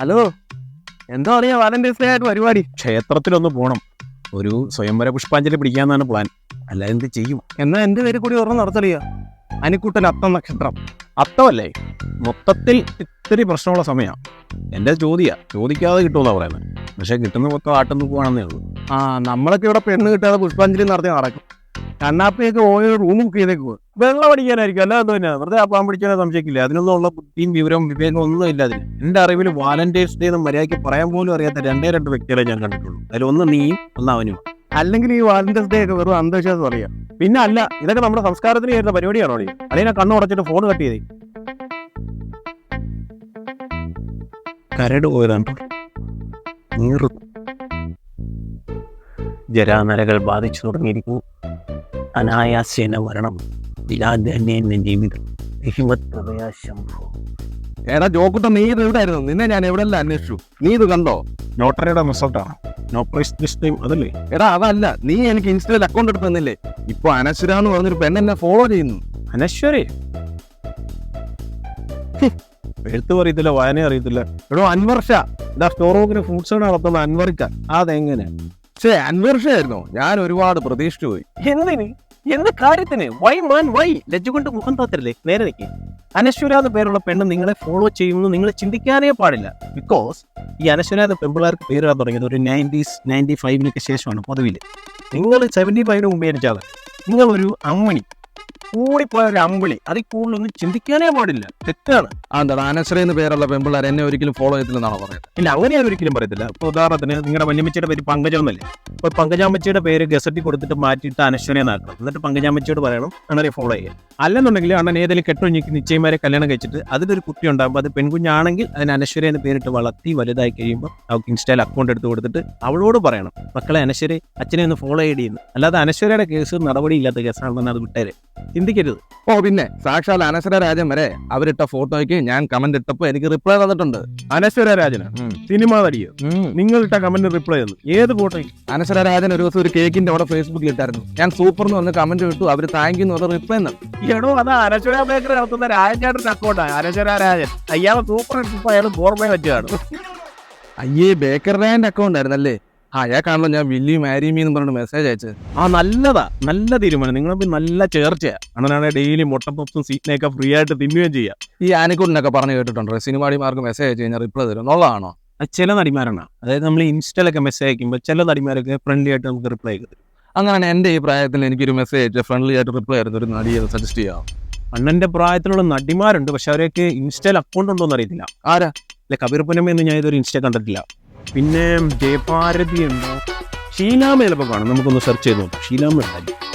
Hello? എന്തോ അറിയാ Valentine's day ആയിട്ട് പരിപാടി. ക്ഷേത്രത്തിലൊന്ന് പോകണം ഒരു സ്വയംവര പുഷ്പാഞ്ജലി പിടിക്കാന്നാണ് പ്ലാൻ അല്ല എന്ത് ചെയ്യും? എന്നാ എന്റെ പേര് കൂടി ഓർമ്മ നടത്തലിയ അനിക്കുട്ടൻ അത്തം നക്ഷത്രം. അത്തമല്ലേ? മൊത്തത്തിൽ ഇത്തിരി പ്രശ്നമുള്ള സമയമാണ് എന്റെ ചോദ്യ. ചോദിക്കാതെ കിട്ടുമെന്നാ പറയുന്നത് പക്ഷെ കിട്ടുന്ന മൊത്തം ആട്ടുന്നു പോകണമെന്നേ ഉള്ളൂ. ആ നമ്മളൊക്കെ ഇവിടെ പെണ്ണ് കിട്ടാതെ പുഷ്പാഞ്ജലി നടത്തി നടക്കും. കണ്ണാപ്പിയൊക്കെ ഓരോ റൂം ബുക്ക് ചെയ്തേക്ക് വെള്ളം അടിക്കാനായിരിക്കും. അല്ലാതെ തന്നെ വെറുതെ അപ്പം പിടിക്കാനേ സംശയിക്കില്ല. അതിനൊന്നും ഉള്ള ബുദ്ധിയും വിവരവും വിവേകവും ഒന്നും ഇല്ല അതിന്. എന്റെ അറിവിൽ വാലന്റൈൻസ് ഡേ എന്ന് മര്യാദയ്ക്ക് പറയാൻ പോലും അറിയാത്ത രണ്ടേ രണ്ട് വ്യക്തികളെ ഞാൻ കണ്ടിട്ടുള്ളൂ. അതിൽ ഒന്ന് നീയും ഒന്ന് അവനും. അല്ലെങ്കിൽ ഈ വാലന്റൈൻസ് ഡേ ഒക്കെ വെറും അന്ധവിശ്വാസം അറിയാം. പിന്നെ അല്ല ഇതൊക്കെ നമ്മുടെ സംസ്കാരത്തിന് ചേരുന്ന പരിപാടിയാണോ അല്ലെങ്കിൽ കണ്ണു ഉടച്ചിട്ട് ഫോൺ കട്ട് ചെയ്തേ? കരട് പോയതാണ് ജരാനരകൾ ബാധിച്ചു തുടങ്ങിയിരിക്കുന്നു. അനായാസേന വരണം. എന്റെ ജീവിതം ശംഭു. എടാ ജോക്കുട്ട നീ ഇത് എവിടെയായിരുന്നു? നിന്നെ ഞാൻ എവിടെയല്ല അന്വേഷിച്ചു? നീ ഇത് കണ്ടോ? ലോട്ടറിയുടെ റിസൾട്ടാണ്. നോ പ്രൈസ് ദിസ് ടൈം അതല്ലേ? എടാ അതല്ല. നീ എനിക്ക് ഇൻസ്റ്റയിൽ അക്കൗണ്ട് എടുത്ത് തന്നില്ലേ ഇപ്പൊ അനശ്വര എന്ന് പറഞ്ഞൊരു പെണ്ണ് എന്നെ ഫോളോ ചെയ്യുന്നു. അനശ്വരേ? എഴുത്ത് അറിയത്തില്ല വായന അറിയത്തില്ല. എടോ അൻവർഷ. ഇതാ സ്റ്റോർ റൂമിന് ഫ്രൂട്ട്സ് നടത്തുന്ന അൻവർക്ക. അതെങ്ങനെ? പക്ഷേ അൻവർഷ ആയിരുന്നോ ഞാൻ ഒരുപാട് പ്രതീക്ഷിച്ചു പോയി. എന്തിന്? എന്ത് കാര്യത്തിന്? വൈ മാൻ വൈ ലജ്ജ കൊണ്ട് മുഖം താത്തരല്ലേ നേരെ നിൽക്കി അനശ്വര എന്ന പേരുള്ള പെണ്ണ് നിങ്ങളെ ഫോളോ ചെയ്യുമെന്ന് നിങ്ങൾ ചിന്തിക്കാനേ പാടില്ല. ബിക്കോസ് ഈ അനശ്വര എന്ന പേര് പേരിടാൻ തുടങ്ങിയത് ഒരു നയന്റീസ് നയന്റി ഫൈവിനൊക്കെ ശേഷമാണ് പൊതുവിൽ. നിങ്ങൾ സെവന്റി ഫൈവിന് മുമ്പേ ജനിച്ചാൽ നിങ്ങളൊരു അമ്മണി. കൂടിപ്പോയ ഒരു അമ്പിളി. അതിൽ കൂടുതലൊന്നും ചിന്തിക്കാനേ പാടില്ല. തെറ്റാണ്. ആ എന്താ അനശ്വര എന്ന പേരുള്ള പെമ്പിളാർ എന്നെ ഒരിക്കലും ഫോളോ ചെയ്തില്ലെന്നാണോ പറയുന്നത്? ഇല്ല അങ്ങനെ ഞാൻ ഒരിക്കലും പറയത്തില്ല. ഇപ്പോൾ ഉദാഹരണത്തിന് നിങ്ങളുടെ വല്യമ്മച്ചിയുടെ പേര് പങ്കജം എന്നല്ലേ? ഇപ്പൊ പങ്കജാമച്ചിയുടെ പേര് ഗസറ്റി കൊടുത്തിട്ട് മാറ്റിയിട്ട് അനശ്വനെ നാക്കണം എന്നിട്ട് പങ്കജാമച്ചിയോട് പറയണം അണ്ണനെ ഫോളോ ചെയ്യാം. അല്ലെന്നുണ്ടെങ്കിൽ അണ്ണൻ ഏതെങ്കിലും കെട്ടൊഴിഞ്ഞിക്ക് നിശ്ചയമാരെ കല്യാണം കഴിച്ചിട്ട് അതിലൊരു കുട്ടി ഉണ്ടാകുമ്പോൾ അത് പെൺകുഞ്ഞാണെങ്കിൽ അതിന് അനശ്വര എന്ന് പേരിട്ട് വളർത്തി വലുതായി കഴിയുമ്പോൾ അവൾക്ക് ഇൻസ്റ്റയിൽ അക്കൗണ്ട് എടുത്ത് കൊടുത്തിട്ട് അവളോട് പറയണം മക്കളെ അനശ്വരെ അച്ഛനെ ഒന്ന് ഫോളോ ചെയ്യുന്നു അല്ലാതെ അനശ്വരയുടെ കേസ് നടപടിയില്ലാത്ത കേസാണെന്ന് അത് വിട്ടേരെ. ചിന്തിക്കരുത്. ഓ പിന്നെ സാക്ഷാൽ അനശ്വര രാജൻ വരെ അവരിട്ട ഫോട്ടോയ്ക്ക് ഞാൻ കമന്റ് ഇട്ടപ്പോ എനിക്ക് റിപ്ലൈ തന്നിട്ടുണ്ട്. അനശ്വര രാജന സിനിമ നടിയോ. നിങ്ങൾ ഇട്ട കമന്റ് റിപ്ലൈ തന്നു. ഏത് ഫോട്ടോയ്ക്ക് അനശ്വര രാജൻ ഒരു ദിവസം ഒരു കേക്കിന്റെ അവിടെ ഫേസ്ബുക്കിൽ ഇട്ടായിരുന്നു. ഞാൻ സൂപ്പർ എന്ന് വന്ന് കമന്റ് ഇട്ടു അവർ താങ്ക് യു എന്ന് പറഞ്ഞ റിപ്ലൈ തന്നെ. എടോ അത് അനശ്വര ബേക്കറി നടത്തുന്ന രാജചേട്ടന്റെ അക്കൗണ്ടാണ് അനശ്വര രാജൻ. അയാളെ സൂപ്പർ അയാൾ ഓർമ്മ വെച്ചാണ് അയ്യേ ബേക്കർ രാജന്റെ അക്കൗണ്ട് ആയിരുന്നല്ലേ? ആ അയാൾക്കാണല്ലോ ഞാൻ വില്ലി മാരി മീ എന്ന് പറഞ്ഞിട്ട് മെസ്സേജ് അയച്ചത്. ആ നല്ലതാ നല്ല തീരുമാനം. നിങ്ങളെ നല്ല ചേർച്ചയാ. അണ്ണനാണ് ഡെയിലി മുട്ടപ്പപ്സും സീറ്റിനെയൊക്കെ ഫ്രീ ആയിട്ട് തിന്നുകയും ചെയ്യാം. ഈ ആനക്കൂട്ടിനൊക്കെ പറഞ്ഞു കേട്ടിട്ടുണ്ട്. സിനിമാടിമാർക്ക് മെസ്സേജ് അയച്ചു കഴിഞ്ഞാൽ റിപ്ലൈ തരും. എന്നുള്ളതാണോ ചില നടിമാരാണ്. അതായത് നമ്മൾ ഇൻസ്റ്റയിലൊക്കെ മെസ്സേജ് അയക്കുമ്പോൾ ചില നടിമാരൊക്കെ ഫ്രണ്ട്ലി ആയിട്ട് നമുക്ക് റിപ്ലൈ തരും. അങ്ങനെ എന്റെ ഈ പ്രായത്തിൽ എനിക്കൊരു മെസ്സേജ് അയച്ച ഫ്രണ്ട്ലി ആയിട്ട് റിപ്ലൈ ആയിരുന്നു ഒരു നടിയെ സജസ്റ്റ് ചെയ്യാം അണ്ണന്റെ പ്രായത്തിലുള്ള നടിമാരുണ്ട് പക്ഷെ അവരൊക്കെ ഇൻസ്റ്റയിൽ അക്കൗണ്ട് ഉണ്ടോ എന്ന് അറിയത്തില്ല. ആരാ? അല്ലെ കബീർ പുന്നമ്മ ഞാൻ ഇതൊരു ഇൻസ്റ്റ കണ്ടിട്ടില്ല. പിന്നെ ജയഭാരതി ഉണ്ടോ? ഷീലാമ ചിലപ്പോൾ കാണും. നമുക്കൊന്ന് സെർച്ച് ചെയ്ത് നോക്കാം. ഷീലാമ ഉണ്ടായി